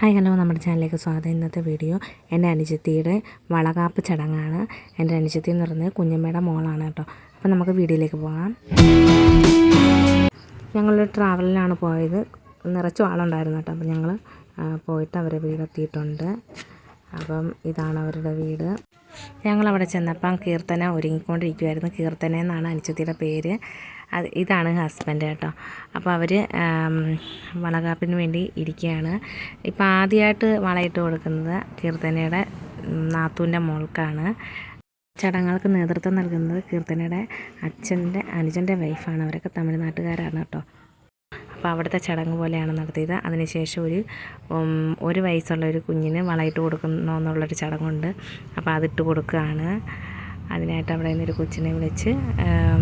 Hi hello നമ്മുടെ ചാനലിലേക്ക് സ്വാഗതം. ഇന്നത്തെ വീഡിയോ എന്റെ അനുജത്തിയുടെ വളകാപ്പ് ചടങ്ങാണ്. എന്റെ അനുജത്തി എന്ന് പറയുന്നത് കുഞ്ഞമ്മയുടെ മോളാണ് കേട്ടോ. അപ്പോൾ നമുക്ക് വീഡിയോയിലേക്ക് പോകാം. ഞങ്ങളൊരു ട്രാവലിലാണ് പോയത്. നിറച്ചു ആളുണ്ടായിരുന്നു കേട്ടോ. അപ്പോൾ ഞങ്ങൾ പോയിട്ട് അവരെ വീടെത്തിയിട്ടുണ്ട് അപ്പം ഇതാണ് അവരുടെ വീട്. ഞങ്ങളവിടെ ചെന്നപ്പം കീർത്തന ഒരുങ്ങിക്കൊണ്ടിരിക്കുമായിരുന്നു കീർത്തന എന്നാണ് അനുജത്തിയുടെ പേര്. അത് ഇതാണ് ഹസ്ബൻഡ് കേട്ടോ. അപ്പോൾ അവർ വളകാപ്പിന് വേണ്ടി ഇരിക്കുകയാണ്. ഇപ്പോൾ ആദ്യമായിട്ട് വളയിട്ട് കൊടുക്കുന്നത് കീർത്തനയുടെ നാത്തൂന്റെ മോൾക്കാണ്. ചടങ്ങുകൾക്ക് നേതൃത്വം നൽകുന്നത് കീർത്തനയുടെ അച്ഛന്റെ അനുജന്റെ വൈഫാണ് അവരൊക്കെ തമിഴ്നാട്ടുകാരാണ് കേട്ടോ. അപ്പോൾ അവിടുത്തെ ചടങ്ങ് പോലെയാണ് നടത്തിയത്. അതിനുശേഷം ഒരു ഒരു വയസ്സുള്ള ഒരു കുഞ്ഞിന് വളയിട്ട് കൊടുക്കുന്നു എന്നുള്ളൊരു ചടങ്ങുണ്ട്. അപ്പോൾ അതിട്ട് കൊടുക്കുകയാണ്. അതിനായിട്ട് അവിടെ നിന്നൊരു കൊച്ചിനെ വിളിച്ച്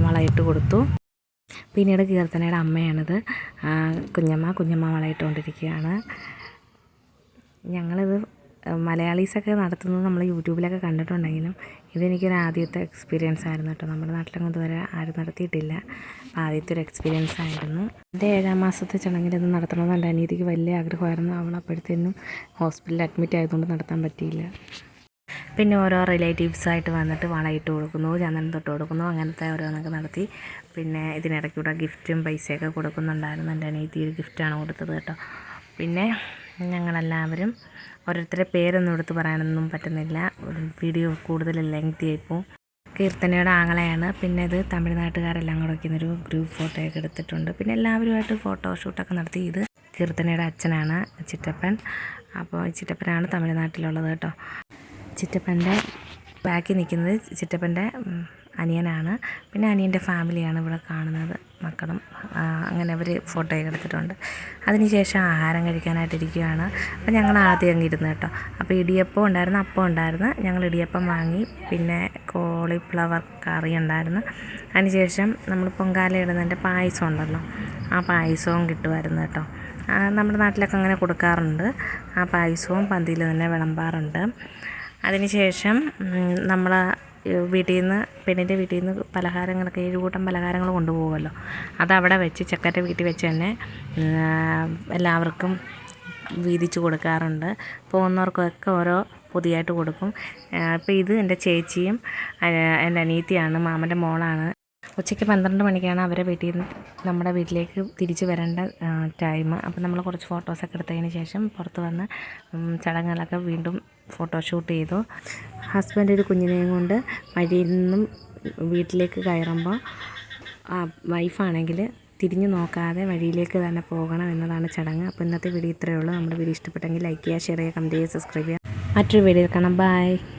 വളയിട്ട് കൊടുത്തു. പിന്നീട് കീർത്തനയുടെ അമ്മയാണിത്. കുഞ്ഞമ്മ കുഞ്ഞമ്മ വളയിട്ടുകൊണ്ടിരിക്കുകയാണ് ഞങ്ങളിത് മലയാളീസൊക്കെ നടത്തുന്നത് നമ്മൾ യൂട്യൂബിലൊക്കെ കണ്ടിട്ടുണ്ടെങ്കിലും ഇതെനിക്കൊരു ആദ്യത്തെ എക്സ്പീരിയൻസ് ആയിരുന്നു കേട്ടോ. നമ്മുടെ നാട്ടിലൊന്നും ഇതുവരെ ആരും നടത്തിയിട്ടില്ല. ആദ്യത്തെ ഒരു എക്സ്പീരിയൻസ് ആയിരുന്നു എന്റെ ഏഴാം മാസത്തെ ചടങ്ങിൽ ഇത് നടത്തണമെന്ന് എന്റെ അനിയത്തിക്ക് വലിയ ആഗ്രഹമായിരുന്നു. അവൾ അപ്പോഴത്തേനും ഹോസ്പിറ്റലിൽ അഡ്മിറ്റ് ആയതുകൊണ്ട് നടത്താൻ പറ്റിയില്ല. പിന്നെ ഓരോ റിലേറ്റീവ്സായിട്ട് വന്നിട്ട് വളയിട്ട് കൊടുക്കുന്നു ചന്ദനം തൊട്ട് കൊടുക്കുന്നു അങ്ങനത്തെ ഓരോന്നൊക്കെ നടത്തി. പിന്നെ ഇതിനിടയ്ക്കൂടെ ഗിഫ്റ്റും പൈസയൊക്കെ കൊടുക്കുന്നുണ്ടായിരുന്നു. എന്റെ അനിയത്തി ഒരു ഗിഫ്റ്റാണ് കൊടുത്തത് കേട്ടോ. പിന്നെ ഞങ്ങളെല്ലാവരും ഓരോരുത്തരുടെ പേരൊന്നും എടുത്ത് പറയാനൊന്നും പറ്റുന്നില്ല. ഒരു വീഡിയോ കൂടുതൽ ലെങ്തി ആയിപ്പോവും കീർത്തനയുടെ ആങ്ങളെയാണ്. പിന്നെ ഇത് തമിഴ്നാട്ടുകാരെല്ലാം കൂടെ വയ്ക്കുന്നൊരു ഗ്രൂപ്പ് ഫോട്ടോയൊക്കെ എടുത്തിട്ടുണ്ട്. പിന്നെ എല്ലാവരുമായിട്ട് ഫോട്ടോഷൂട്ടൊക്കെ നടത്തി. ഇത് കീർത്തനയുടെ അച്ഛനാണ് ചിറ്റപ്പൻ. അപ്പോൾ ചിറ്റപ്പനാണ് തമിഴ്നാട്ടിലുള്ളത് കേട്ടോ. ചിറ്റപ്പന്റെ ബാക്കിൽ നിൽക്കുന്നത് ചിറ്റപ്പന്റെ അനിയനാണ്. പിന്നെ അനിയന്റെ ഫാമിലിയാണ് ഇവിടെ കാണുന്നത്. മക്കളും അങ്ങനെ അവർ ഫോട്ടോയൊക്കെ എടുത്തിട്ടുണ്ട്. അതിനുശേഷം ആഹാരം കഴിക്കാനായിട്ട് ഇരിക്കുകയാണ്. അപ്പോൾ ഞങ്ങൾ ആദ്യം അങ്ങ് ഇരുന്ന് കേട്ടോ. അപ്പോൾ ഇടിയപ്പം ഉണ്ടായിരുന്നു അപ്പം ഉണ്ടായിരുന്നു. ഞങ്ങൾ ഇടിയപ്പം വാങ്ങി പിന്നെ കോളിഫ്ലവർ കറി ഉണ്ടായിരുന്നു. അതിനുശേഷം നമ്മൾ പൊങ്കാല ഇടുന്നതിന്റെ പായസം ഉണ്ടല്ലോ ആ പായസവും കിട്ടുമായിരുന്നു കേട്ടോ. നമ്മുടെ നാട്ടിലൊക്കെ അങ്ങനെ കൊടുക്കാറുണ്ട്. ആ പായസവും പന്തിയിൽ തന്നെ വിളമ്പാറുണ്ട്. അതിനുശേഷം നമ്മൾ വീട്ടിൽ നിന്ന് പെണ്ണിന്റെ വീട്ടിൽ നിന്ന് പലഹാരങ്ങളൊക്കെ ഏഴ് കൂട്ടം പലഹാരങ്ങൾ കൊണ്ടുപോകുമല്ലോ. അതവിടെ വെച്ച് ചെക്കന്റെ വീട്ടിൽ വെച്ച് തന്നെ എല്ലാവർക്കും വീതിച്ച് കൊടുക്കാറുണ്ട്. പോകുന്നവർക്കൊക്കെ ഓരോ പൊതിയായിട്ട് കൊടുക്കും. അപ്പോൾ ഇത് എന്റെ ചേച്ചിയും എന്റെ അനിയത്തിയാണ് മാമന്റെ മോളാണ്. ഉച്ചയ്ക്ക് പന്ത്രണ്ട് മണിക്കാണ് അവരെ വീട്ടിൽ നിന്ന് നമ്മുടെ വീട്ടിലേക്ക് തിരിച്ച് വരേണ്ട ടൈം അപ്പോൾ നമ്മൾ കുറച്ച് ഫോട്ടോസൊക്കെ എടുത്തതിന് ശേഷം പുറത്ത് വന്ന് ചടങ്ങുകളൊക്കെ വീണ്ടും ഫോട്ടോഷൂട്ട് ചെയ്തു. ഹസ്ബൻഡ് ഒരു കുഞ്ഞിനെയും കൊണ്ട് വഴിയിൽ നിന്നും വീട്ടിലേക്ക് കയറുമ്പോൾ ആ വൈഫാണെങ്കിൽ തിരിഞ്ഞു നോക്കാതെ വഴിയിലേക്ക് തന്നെ പോകണം എന്നതാണ് ചടങ്ങ്. അപ്പോൾ ഇന്നത്തെ വീഡിയോ ഇത്രയേ ഉള്ളൂ. നമ്മുടെ വീഡിയോ ഇഷ്ടപ്പെട്ടെങ്കിൽ ലൈക്ക് ചെയ്യുക ഷെയർ ചെയ്യുക കമന്റ് ചെയ്യുക സബ്സ്ക്രൈബ് ചെയ്യുക. മറ്റൊരു വീഡിയോ കാണാം. ബൈ